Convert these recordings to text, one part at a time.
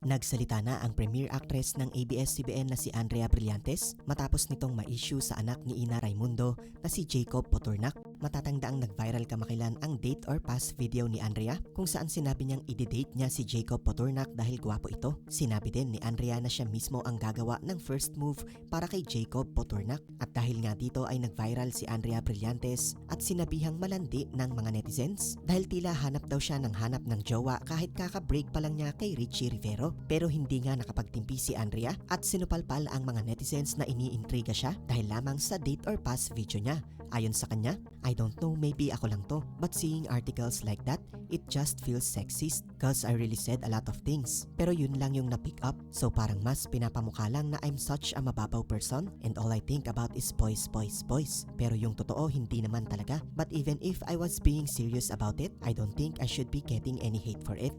Nagsalita na ang premier actress ng ABS-CBN na si Andrea Brillantes matapos nitong ma-issue sa anak ni Ina Raimundo na si Jacob Poturnak. Matatangdaang nag-viral kamakilan ang date or pass video ni Andrea kung saan sinabi niyang i-date niya si Jacob Poturnak dahil gwapo ito. Sinabi din ni Andrea na siya mismo ang gagawa ng first move para kay Jacob Poturnak. At dahil nga dito ay nag-viral si Andrea Brillantes at sinabihang malandi ng mga netizens dahil tila hanap daw siya ng hanap ng jowa kahit kaka-break pa lang niya kay Richie Rivero. Pero hindi nga nakapagtimpi si Andrea at sinupalpal ang mga netizens na iniintriga siya dahil lamang sa date or pass video niya. Ayon sa kanya, I don't know maybe ako lang to but seeing articles like that, it just feels sexist cause I really said a lot of things. Pero yun lang yung na-pick up so parang mas pinapamukha lang na I'm such a mababaw person and all I think about is boys, boys, boys. Pero yung totoo hindi naman talaga. But even if I was being serious about it, I don't think I should be getting any hate for it.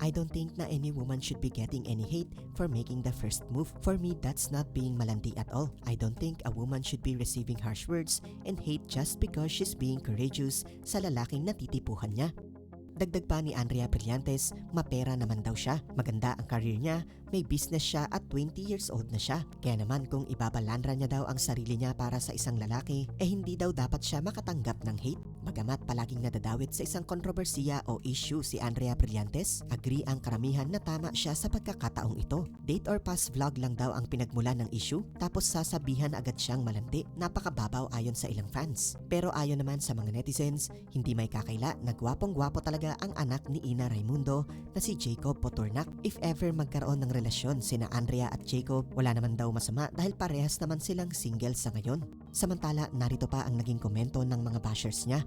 I don't think na any woman should be getting any hate for making the first move. For me, that's not being malandi at all. I don't think a woman should be receiving harsh words and hate just because she's being courageous sa lalaking natitipuhan niya. Dagdag pa ni Andrea Brillantes, mapera naman daw siya. Maganda ang career niya, may business siya at 20 years old na siya. Kaya naman kung ibabalandra niya daw ang sarili niya para sa isang lalaki, eh hindi daw dapat siya makatanggap ng hate. Bagamat palaging nadadawit sa isang kontrobersiya o issue si Andrea Brillantes, agree ang karamihan na tama siya sa pagkakataong ito. Date or pass vlog lang daw ang pinagmula ng issue, tapos sasabihan agad siyang malandi. Napakababaw ayon sa ilang fans. Pero ayon naman sa mga netizens, hindi may kakaila na gwapong-gwapo talaga ang anak ni Ina Raimundo na si Jacob Poturnak. If ever magkaroon ng relasyon sina Andrea at Jacob, wala naman daw masama dahil parehas naman silang single sa ngayon. Samantala, narito pa ang naging komento ng mga bashers niya.